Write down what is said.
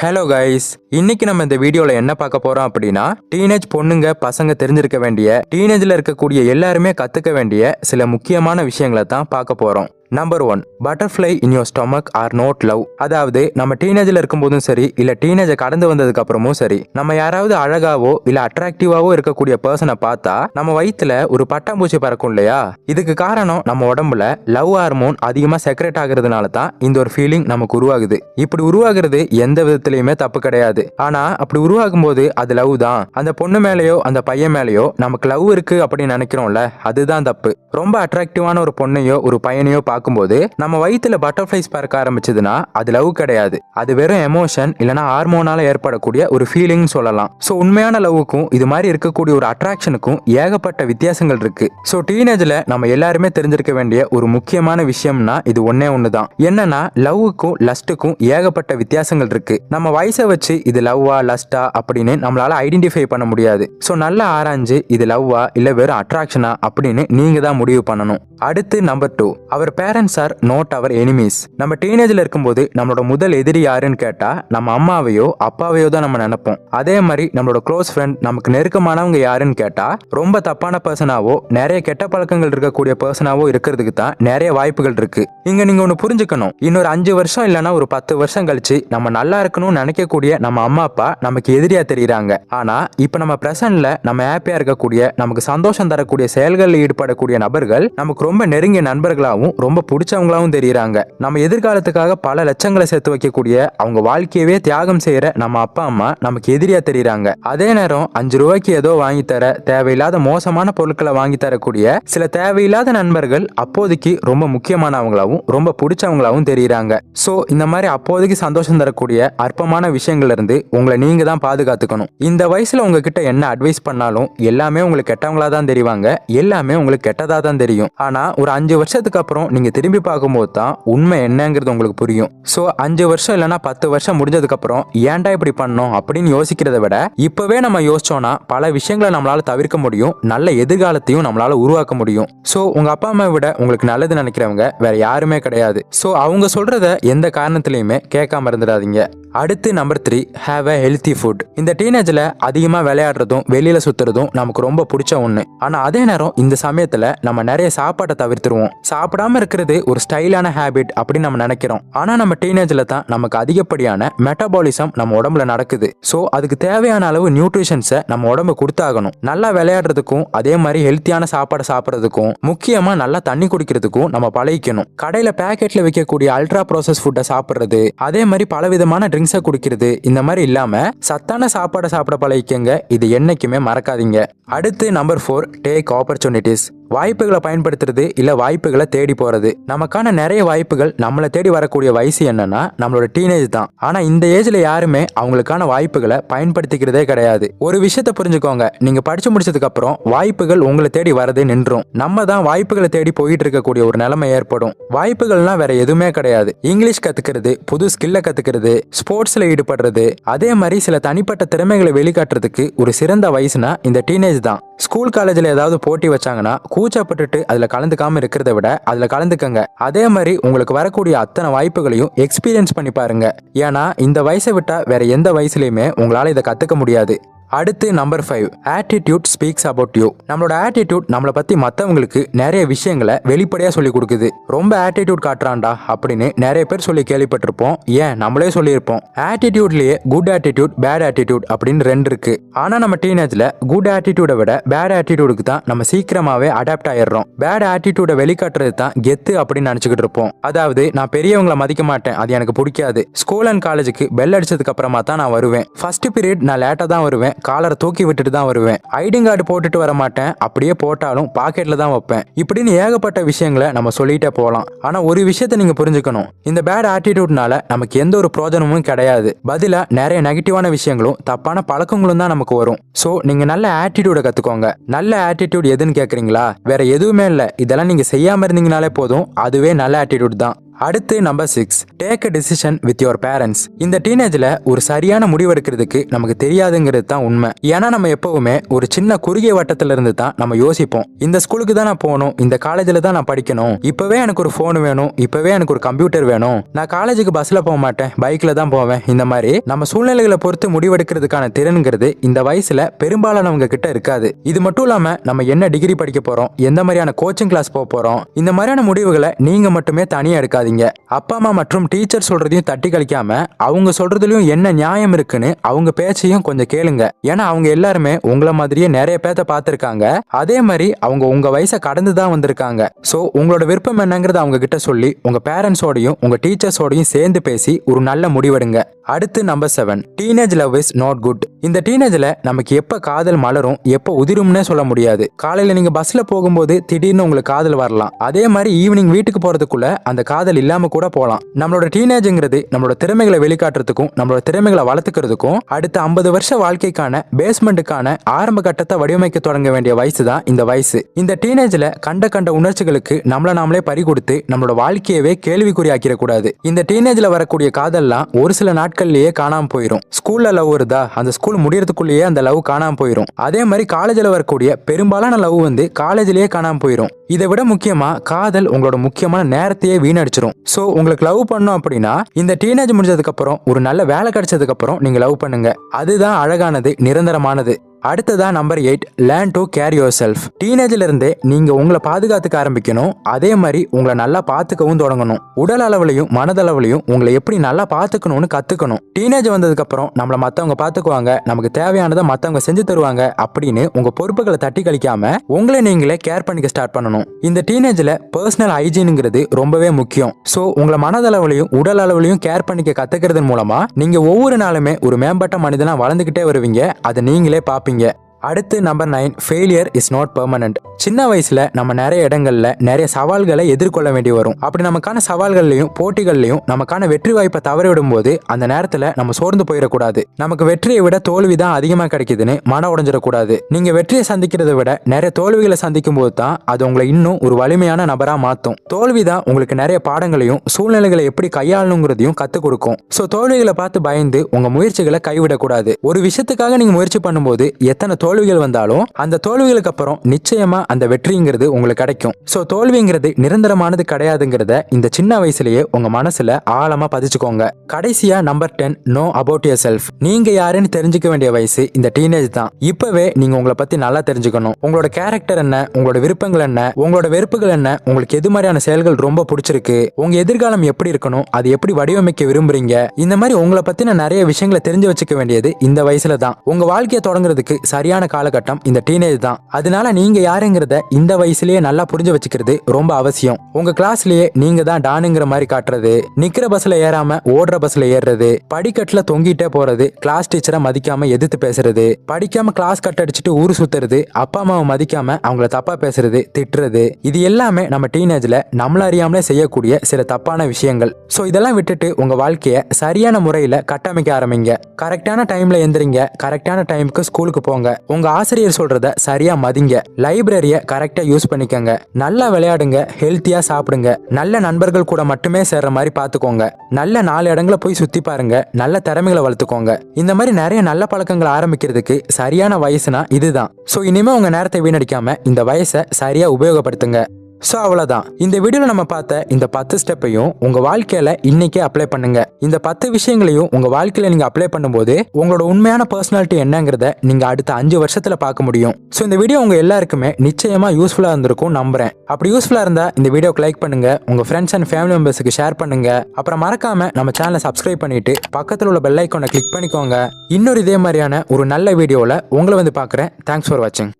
Hello guys இன்னைக்கு நம்ம இந்த வீடியோல என்ன பார்க்க போறோம் அப்படின்னா டீனேஜ் பொண்ணுங்க பசங்க தெரிஞ்சிருக்க வேண்டிய டீனேஜ்ல இருக்கக்கூடிய எல்லாருமே கத்துக்க வேண்டிய சில முக்கியமான விஷயங்களை தான் பார்க்க போறோம். Number one butterfly in your stomach are not love அதாவது நம்ம டீனேஜில் இருக்கும்போதும் சரி இல்லை டீனேஜை கடந்து வந்ததுக்கு அப்புறமும் சரி நம்ம யாராவது அழகாவோ இல்லை அட்ராக்டிவாவோ இருக்கக்கூடிய பர்சனை பார்த்தா நம்ம வயிற்றுல ஒரு பட்டாம்பூச்சி பறக்கும் இல்லையா? இதுக்கு காரணம் நம்ம உடம்புல லவ் ஹார்மோன் அதிகமாக செக்ரெட் ஆகுறதுனால தான் இந்த ஒரு ஃபீலிங் நமக்கு உருவாகுது. இப்படி உருவாகிறது எந்த விதத்துலையுமே தப்பு கிடையாது. ஆனால் அப்படி உருவாகும் போது அது லவ் தான். அந்த பொண்ணு மேலேயோ அந்த பையன் மேலேயோ நமக்கு லவ் இருக்கு அப்படின்னு நினைக்கிறோம்ல அதுதான் தப்பு. ரொம்ப அட்ராக்டிவான ஒரு பொண்ணையோ ஒரு பையனையோ பார்க்கும்போது நம்ம வயிற்றுல பட்டர்ஃப்ளைஸ் பறக்க ஆரம்பிச்சதுன்னா அது லவ் கிடையாது. அது வெறும் எமோஷன் இல்லைனா ஹார்மோனால ஏற்படக்கூடிய ஒரு ஃபீலிங் சொல்லலாம். ஸோ உண்மையான லவ்வுக்கும் இது மாதிரி இருக்கக்கூடிய ஒரு அட்ராக்ஷனுக்கும் ஏகப்பட்ட வித்தியாசங்கள் இருக்கு. ஸோ டீனேஜ்ல நம்ம எல்லாருமே தெரிஞ்சிருக்க வேண்டிய ஒரு முக்கியமான விஷயம்னா இது ஒன்னே ஒன்று தான் என்னன்னா லவ்வுக்கும் லஸ்ட்டுக்கும் ஏகப்பட்ட வித்தியாசங்கள் இருக்கு. நம்ம வயசை வச்சு இது லவ்வா லஸ்டா அப்படின்னு நம்மளால ஐடென்டிஃபை பண்ண முடியாது. ஸோ நல்லா ஆராய்ஞ்சு இது லவ்வா இல்லை வெறும் அட்ராக்ஷனா அப்படின்னு நீங்க தான் முடிவு பண்ணணும். அடுத்து number two our parents are not our enemies நம்ம டீனேஜ்ல இருக்கும்போது நம்மளோட முதல் எதிரி யாருன்னு கேட்டா நம்ம அம்மாவையோ அப்பாவையோ தான் நம்ம நினைப்போம். அதே மாதிரி நம்மளோட க்ளோஸ் ஃப்ரெண்ட் நமக்கு நெருக்கமானவங்க யாருன்னு கேட்டா ரொம்ப தப்பான பர்சனாவோ நிறைய கெட்ட பழக்கங்கள் இருக்கக்கூடிய பர்சனாவோ இருக்கிறதுக்கு தான் நிறைய வாய்ப்புகள் இருக்கு. இங்க நீங்க ஒன்று புரிஞ்சுக்கணும். இன்னொரு அஞ்சு வருஷம் இல்லைன்னா ஒரு பத்து வருஷம் கழிச்சு நம்ம நல்லா இருக்கணும்னு நினைக்கக்கூடிய நம்ம அம்மா அப்பா நமக்கு எதிரியா தெரியுறாங்க. ஆனா இப்ப நம்ம பிரசன்ட்ல நம்ம ஹாப்பியா இருக்கக்கூடிய நமக்கு சந்தோஷம் தரக்கூடிய செயல்களில் ஈடுபடக்கூடிய நபர்கள் நமக்கு ரொம்ப நெருங்கிய நண்பர்களாகவும் ரொம்ப பிடிச்சவங்களாவும் தெரியுறாங்க. நம்ம எதிர்காலத்துக்காக பல லட்சங்களை சேர்த்து வைக்கக்கூடிய அவங்க வாழ்க்கையவே தியாகம் செய்யற நம்ம அப்பா அம்மா நமக்கு எதிரியா தெரியுறாங்க. அதே நேரம் அஞ்சு ரூபாய்க்கு ஏதோ வாங்கி தர தேவையில்லாத மோசமான பொருட்களை வாங்கி தரக்கூடிய சில தேவையில்லாத நண்பர்கள் அப்போதைக்கு ரொம்ப முக்கியமானவங்களாவும் ரொம்ப பிடிச்சவங்களாவும் தெரியுறாங்க. ஸோ இந்த மாதிரி அப்போதைக்கு சந்தோஷம் தரக்கூடிய அற்பமான விஷயங்கள்ல இருந்து உங்களை நீங்க தான் பாதுகாத்துக்கணும். இந்த வயசுல உங்ககிட்ட என்ன அட்வைஸ் பண்ணாலும் எல்லாமே உங்களுக்கு கெட்டவங்களா தான் தெரிவாங்க. எல்லாமே உங்களுக்கு கெட்டதா தான் தெரியும். ஆனா ஒரு அஞ்சு வருஷத்துக்கு அப்புறம் நீங்க திரும்பி பார்க்கும்போது தான் உண்மை என்னங்கிறது உங்களுக்கு புரியும். ஸோ அஞ்சு வருஷம் இல்லைன்னா பத்து வருஷம் முடிஞ்சதுக்கு அப்புறம் ஏன்டா இப்படி பண்ணோம் அப்படின்னு யோசிக்கிறத விட இப்பவே நம்ம யோசிச்சோம்னா பல விஷயங்களை நம்மளால தவிர்க்க முடியும் நல்ல எதிர்காலத்தையும் நம்மளால உருவாக்க முடியும். ஸோ உங்க அப்பா அம்மா விட உங்களுக்கு நல்லது நினைக்கிறவங்க வேற யாருமே கிடையாது. ஸோ அவங்க சொல்றத எந்த காரணத்துலையுமே கேட்காம இருந்துடாதீங்க. அடுத்து number three have a healthy food இந்த டீனேஜில் அதிகமாக விளையாடுறதும் வெளியில் சுற்றுறதும் நமக்கு ரொம்ப பிடிச்ச ஒன்று ஆனால் அதே நேரம் இந்த சமயத்தில் நம்ம நிறைய சாப்பாட்டை தவிர்த்துருவோம். சாப்பிடாம இருக்கிறது ஒரு ஸ்டைலான ஹேபிட் அப்படின்னு நம்ம நினைக்கிறோம். ஆனால் நம்ம டீனேஜில் தான் நமக்கு அதிகப்படியான மெட்டபாலிசம் நம்ம உடம்புல நடக்குது. ஸோ அதுக்கு தேவையான அளவு நியூட்ரிஷன்ஸை நம்ம உடம்பு கொடுத்தாகணும். நல்லா விளையாடுறதுக்கும் அதே மாதிரி ஹெல்த்தியான சாப்பாடை சாப்பிட்றதுக்கும் முக்கியமாக நல்லா தண்ணி குடிக்கிறதுக்கும் நம்ம பழகிக்கணும். கடையில் பேக்கெட்டில் விற்கக்கூடிய அல்ட்ரா ப்ராசஸ் ஃபுட்டை சாப்பிட்றது அதே மாதிரி பலவிதமான ட்ரிங்க்ஸை குடிக்கிறது இந்த மாதிரி இல்லாம சத்தான சாப்பாடை சாப்பிட பழகிக்கங்க. இது என்னைக்குமே மறக்காதீங்க. அடுத்து நம்பர் ஃபோர் டேக் ஆப்பர்ச்சுனிட்டிஸ் வாய்ப்புகளை பயன்படுத்துறது இல்ல வாய்ப்புகளை தேடி போறது. நமக்கான நிறைய வாய்ப்புகள் நம்மளை தேடி வரக்கூடிய வயசு என்னன்னா நம்மளோட டீனேஜ் தான். ஆனா இந்த ஏஜ்ல யாருமே அவங்களுக்கான வாய்ப்புகளை பயன்படுத்திக்கிறதே கிடையாது. ஒரு விஷயத்த புரிஞ்சுக்கோங்க. நீங்க படிச்சு முடிச்சதுக்கு அப்புறம் வாய்ப்புகள் உங்களை தேடி வரது நின்றும். நம்ம தான் வாய்ப்புகளை தேடி போயிட்டு இருக்கக்கூடிய ஒரு நிலைமை ஏற்படும். வாய்ப்புகள்லாம் வேற எதுவுமே கிடையாது. இங்கிலீஷ் கத்துக்கிறது புது ஸ்கில்ல கத்துக்கிறது ஸ்போர்ட்ஸ்ல ஈடுபடுறது அதே மாதிரி சில தனிப்பட்ட திறமைகளை வெளிக்காட்டுறதுக்கு ஒரு சிறந்த வயசுனா இந்த டீனேஜ் தான். ஸ்கூல் காலேஜில் ஏதாவது போட்டி வச்சாங்கன்னா கூச்சப்பட்டுட்டு அதில் கலந்துக்காமல் இருக்கிறத விட அதில் கலந்துக்கங்க. அதே மாதிரி உங்களுக்கு வரக்கூடிய அத்தனை வாய்ப்புகளையும் எக்ஸ்பீரியன்ஸ் பண்ணி பாருங்க. ஏன்னா இந்த வயசை விட்டால் வேற எந்த வயசுலையுமே உங்களால் இதை கற்றுக்க முடியாது. அடுத்து number five attitude speaks about you நம்மளோட ஆட்டிடியூட் நம்மளை பத்தி மற்றவங்களுக்கு நிறைய விஷயங்களை வெளிப்படையா சொல்லி கொடுக்குது. ரொம்ப ஆட்டிடியூட் காட்டுறான்டா அப்படின்னு நிறைய பேர் சொல்லி கேள்விப்பட்டிருப்போம். ஏன்? நம்மளே சொல்லியிருப்போம். ஆட்டிடியூட்லயே குட் ஆட்டிடியூட் பேட் ஆட்டிடியூட் அப்படின்னு ரெண்டு இருக்கு. ஆனா நம்ம டீனேஜ்ல குட் ஆட்டிடியூடை விட பேட் ஆட்டிடியூடுக்கு தான் நம்ம சீக்கிரமாவே அடாப்ட் ஆயிடுறோம். பேட் ஆட்டிடியூடை வெளிக்காட்டுறது தான் கெத்து அப்படின்னு நினைச்சுக்கிட்டு இருப்போம். அதாவது நான் பெரியவங்களை மதிக்க மாட்டேன். அது எனக்கு பிடிக்காது. ஸ்கூல் அண்ட் காலேஜுக்கு பெல் அடிச்சதுக்கு அப்புறமா தான் நான் வருவேன். ஃபர்ஸ்ட் பீரியட் நான் லேட்டா தான் வருவேன். காலரை தூக்கி விட்டுட்டு தான் வருவேன். ஐடி கார்டு போட்டுட்டு வர மாட்டேன். அப்படியே போட்டாலும் பாக்கெட்ல தான் வைப்பேன். இப்படின்னு ஏகப்பட்ட விஷயங்களை நம்ம சொல்லிட்டே போகலாம். ஆனா ஒரு விஷயத்த நீங்க புரிஞ்சுக்கணும். இந்த பேட் ஆட்டிடியூட்னால நமக்கு எந்த ஒரு பிரோஜனமும் கிடையாது. பதிலா நிறைய நெகட்டிவான விஷயங்களும் தப்பான பழக்கங்களும் தான் நமக்கு வரும். ஸோ நீங்க நல்ல ஆட்டிடியூட கத்துக்கோங்க. நல்ல ஆட்டிடியூட் எதுன்னு கேக்குறீங்களா? வேற எதுவுமே இல்லை. இதெல்லாம் நீங்க செய்யாம இருந்தீங்கனாலே போதும். அதுவே நல்ல ஆட்டிடியூட் தான். அடுத்து number six take a decision with your parents இந்த டீனேஜ்ல ஒரு சரியான முடிவு எடுக்கிறதுக்கு நமக்கு தெரியாதுங்கிறது தான் உண்மை. ஏன்னா நம்ம எப்பவுமே ஒரு சின்ன குறுகிய வட்டத்துல இருந்து தான் நம்ம யோசிப்போம். இந்த ஸ்கூலுக்கு தான் நான் போகணும் இந்த காலேஜில் தான் நான் படிக்கணும். இப்பவே எனக்கு ஒரு ஃபோன் வேணும் இப்பவே எனக்கு ஒரு கம்ப்யூட்டர் வேணும். நான் காலேஜுக்கு பஸ்ல போக மாட்டேன் பைக்ல தான் போவேன். இந்த மாதிரி நம்ம சூழ்நிலைகளை பொறுத்து முடிவெடுக்கிறதுக்கான திறன்கிறது இந்த வயசுல பெரும்பாலானவங்க கிட்ட இருக்காது. இது மட்டும் இல்லாம நம்ம என்ன டிகிரி படிக்க போறோம் எந்த மாதிரியான கோச்சிங் கிளாஸ் போக போறோம் இந்த மாதிரியான முடிவுகளை நீங்க மட்டுமே தனியா எடுக்காதீங்க அப்பா அம்மா மற்றும் டீச்சர் சொல்றதையும் தட்டி கழிக்காம அவங்க சொல்றதுலயும் என்ன நியாயம் இருக்குன்னு அவங்க பேச்சையும் கொஞ்சம் கேளுங்க. ஏன்னா அவங்க எல்லாருமே உங்கள மாதிரியே நிறைய பேத்த பார்த்திருக்காங்க. அதே மாதிரி அவங்க உங்க வயசை கடந்து தான் வந்திருக்காங்க. சோ உங்களோட விருப்பம் என்னங்கிறத அவங்க கிட்ட சொல்லி உங்க பேரண்ட்ஸோடையும் உங்க டீச்சர்ஸோடையும் சேர்ந்து பேசி ஒரு நல்ல முடிவெடுங்க. அடுத்து number seven teenage love is not good இந்த டீனேஜ்ல நமக்கு எப்ப காதல் மலரும் எப்ப உதிரும்னே சொல்ல முடியாது. காலையில நீங்க பஸ்ல போகும்போது திடீர்னு உங்களுக்கு காதல் வரலாம். அதே மாதிரி ஈவினிங் வீட்டுக்கு போறதுக்குள்ள அந்த காதல் இல்லாம கூட போகலாம். நம்மளோட டீனேஜ்ங்கிறது நம்மளோட திறமைகளை வெளிக்காட்டுறதுக்கும் நம்மளோட திறமைகளை வளர்த்துக்கிறதுக்கும் அடுத்த ஐம்பது வருஷ வாழ்க்கைக்கான பேஸ்மெண்ட்டுக்கான ஆரம்ப கட்டத்தை வடிவமைக்க தொடங்க வேண்டிய வயசு தான் இந்த வயசு. இந்த டீனேஜ்ல கண்ட கண்ட உணர்ச்சிகளுக்கு நம்மள நாமளே பறி கொடுத்து நம்மளோட வாழ்க்கையவே கேள்விக்குறி ஆக்கிடக்கூடாது இந்த டீனேஜ்ல வரக்கூடிய காதல்லாம் ஒரு சில நாட்கள்லயே காணாம போயிடும் ஸ்கூல்ல லவ் வருதா? அந்த ஸ்கூல் முடியறதுக்குள்ளேயே அந்த லவ் காணாம போயிடும் அதே மாதிரி காலேஜ்ல வரக்கூடிய பெரும்பாலான லவ் வந்து காலேஜ்லயே காணாம போயிடும் இதை விட முக்கியமா காதல் உங்களோட முக்கியமான நேரத்தையே வீணடிச்சிரும். சோ உங்களுக்கு லவ் பண்ணோம் அப்படின்னா இந்த டீனேஜ் முடிஞ்சதுக்கு அப்புறம் ஒரு நல்ல வேலை கிடைச்சதுக்கு அப்புறம் நீங்க லவ் பண்ணுங்க. அதுதான் அழகானது நிரந்தரமானது. அடுத்ததா number eight learn to care yourself டீனேஜ்ல இருந்தே நீங்க உங்களை பாதுகாத்துக்க ஆரம்பிக்கணும். அதே மாதிரி உங்களை நல்லா பார்த்துக்கவும் தொடங்கணும். உடல் அளவுலையும் மனதளவுலையும் உங்களை எப்படி நல்லா பாத்துக்கணும்னு கத்துக்கணும். டீனேஜ் வந்ததுக்கு அப்புறம் நம்மள மத்தவங்க பார்த்துக்குவாங்க. நமக்கு தேவையானதை மத்தவங்க செஞ்சு தருவாங்க அப்படின்னு உங்க பொறுப்புகளை தட்டி கழிக்காம உங்களை நீங்களே கேர் பண்ணிக்க ஸ்டார்ட் பண்ணணும். இந்த டீனேஜ்ல பர்சனல் ஹைஜீனுங்கிறது ரொம்பவே முக்கியம். சோ உங்களை மனதளவுலையும் உடல் அளவுலையும் கேர் பண்ணிக்க கத்துக்கிறது மூலமா நீங்க ஒவ்வொரு நாளுமே ஒரு மேம்பட்ட மனிதனா வளர்ந்துகிட்டே வருவீங்க. அதை நீங்களே பார்ப்பீங்க. bình nhẹ அடுத்து number nine failure is not permanent சின்ன வயசுல நம்ம நிறைய இடங்கள்ல நிறைய சவால்களை எதிர்கொள்ள வேண்டி வரும். அப்படி நமக்கான சவால்கள்லையும் போட்டிகள்லையும் நமக்கான வெற்றி வாய்ப்பை தவறிவிடும் போது அந்த நேரத்துல நம்ம சோர்ந்து போயிடக்கூடாது. நமக்கு வெற்றியை விட தோல்வி தான் அதிகமா கிடைக்குதுன்னு மன உடைஞ்சிடக்கூடாது. நீங்க வெற்றியை சந்திக்கிறத விட நிறைய தோல்விகளை சந்திக்கும் போது தான் அது உங்களை இன்னும் ஒரு வலிமையான நபரா மாத்தும். தோல்வி தான் உங்களுக்கு நிறைய பாடங்களையும் சூழ்நிலைகளை எப்படி கையாளணுங்கிறதையும் கத்துக் கொடுக்கும். சோ தோல்விகளை பார்த்து பயந்து உங்க முயற்சிகளை கைவிடக்கூடாது. ஒரு விஷயத்துக்காக நீங்க முயற்சி பண்ணும்போது எத்தனை தோல்விகள் வந்தாலும் அந்த தோல்விகளுக்கு அப்புறம் நிச்சயமா அந்த வெற்றிங்கிறது உங்களுக்கு கிடைக்கும். சோ தோல்விங்கிறது நிரந்தரமானது கிடையாதுங்கிறத இந்த சின்ன வயசுலயே உங்க மனசுல ஆழமா பதிச்சுக்கோங்க. கடைசியா number ten know about yourself நீங்க யாருன்னு தெரிஞ்சுக்க வேண்டிய வயசு இந்த டீனேஜ் தான். இப்பவே நீங்க உங்களை பத்தி நல்லா தெரிஞ்சுக்கணும். உங்களோட கேரக்டர் என்ன உங்களோட விருப்பங்கள் என்ன உங்களோட வெறுப்புகள் என்ன உங்களுக்கு எது மாதிரியான செயல்கள் ரொம்ப பிடிச்சிருக்கு உங்க எதிர்காலம் எப்படி இருக்கணும் அது எப்படி வடிவமைக்க விரும்புறீங்க இந்த மாதிரி உங்களை பத்தின நிறைய விஷயங்களை தெரிஞ்சு வச்சுக்க வேண்டியது இந்த வயசுல தான். உங்க வாழ்க்கையை தொடங்குறதுக்கு சரியான காலகட்டம் இந்த டீனேஜ் தான். அதனால நீங்க யாருங்கிறத இந்த வயசுலயே நல்லா புரிஞ்சு வச்சுக்கிறது ரொம்ப அவசியம். உங்க கிளாஸ்லயே நீங்க தான் டானுங்கிற மாதிரி காட்டுறது நிக்கிற பஸ்ல ஏறாம ஓடுற பஸ்ல ஏறுறது படிக்கட்டுல தொங்கிட்டே போறது கிளாஸ் டீச்சரை மதிக்காம எதிர்த்து பேசுறது படிக்காம கிளாஸ் கட் அடிச்சுட்டு ஊர் சுத்துறது அப்பா அம்மாவை மதிக்காம அவங்கள தப்பா பேசுறது திட்டுறது இது எல்லாமே நம்ம டீனேஜ்ல நம்மள அறியாமலே செய்யக்கூடிய சில தப்பான விஷயங்கள். சோ இதெல்லாம் விட்டுட்டு உங்க வாழ்க்கைய சரியான முறையில கட்டமைக்க ஆரம்பிங்க. கரெக்டான டைம்ல எந்திரிங்க. கரெக்டான டைமுக்கு ஸ்கூலுக்கு போங்க. உங்க ஆசிரியர் சொல்றத சரியா மதிங்க. லைப்ரரிய கரெக்டா யூஸ் பண்ணிக்கங்க. நல்லா விளையாடுங்க ஹெல்த்தியா சாப்பிடுங்க. நல்ல நண்பர்கள் கூட மட்டுமே சேர்ற மாதிரி பாத்துக்கோங்க. நல்ல நாலு இடங்களை போய் சுத்தி பாருங்க. நல்ல திறமைகளை வளர்த்துக்கோங்க. இந்த மாதிரி நிறைய நல்ல பழக்கங்களை ஆரம்பிக்கிறதுக்கு சரியான வயசுனா இதுதான். சோ இனிமே உங்க நேரத்தை வீணடிக்காம இந்த வயசை சரியா உபயோகப்படுத்துங்க. ஸோ அவ்வளோதான் இந்த வீடியோவில் நம்ம பார்த்த இந்த பத்து ஸ்டெப்பையும் உங்கள் வாழ்க்கையில் இன்னைக்கே அப்ளை பண்ணுங்க. இந்த பத்து விஷயங்களையும் உங்கள் வாழ்க்கையில் நீங்கள் அப்ளை பண்ணும்போது உங்களோட உண்மையான பர்சனாலிட்டி என்னங்கிறத நீங்கள் அடுத்த அஞ்சு வருஷத்தில் பார்க்க முடியும். ஸோ இந்த வீடியோ உங்கள் எல்லாருக்குமே நிச்சயமாக யூஸ்ஃபுல்லாக இருந்திருக்கும் நம்புறேன். அப்படி யூஸ்ஃபுல்லாக இருந்தால் இந்த வீடியோக்கு லைக் பண்ணுங்க உங்கள் ஃப்ரெண்ட்ஸ் அண்ட் ஃபேமிலி மெம்பர்ஸுக்கு ஷேர் பண்ணுங்க. அப்புறம் மறக்காம நம்ம சேனலை சப்ஸ்கிரைப் பண்ணிட்டு பக்கத்தில் உள்ள பெல் ஐக்கானை கிளிக் பண்ணிக்கோங்க. இன்னொரு இதே மாதிரியான ஒரு நல்ல வீடியோவில் உங்களை வந்து பார்க்குறேன். தேங்க்ஸ் ஃபார் வாட்சிங்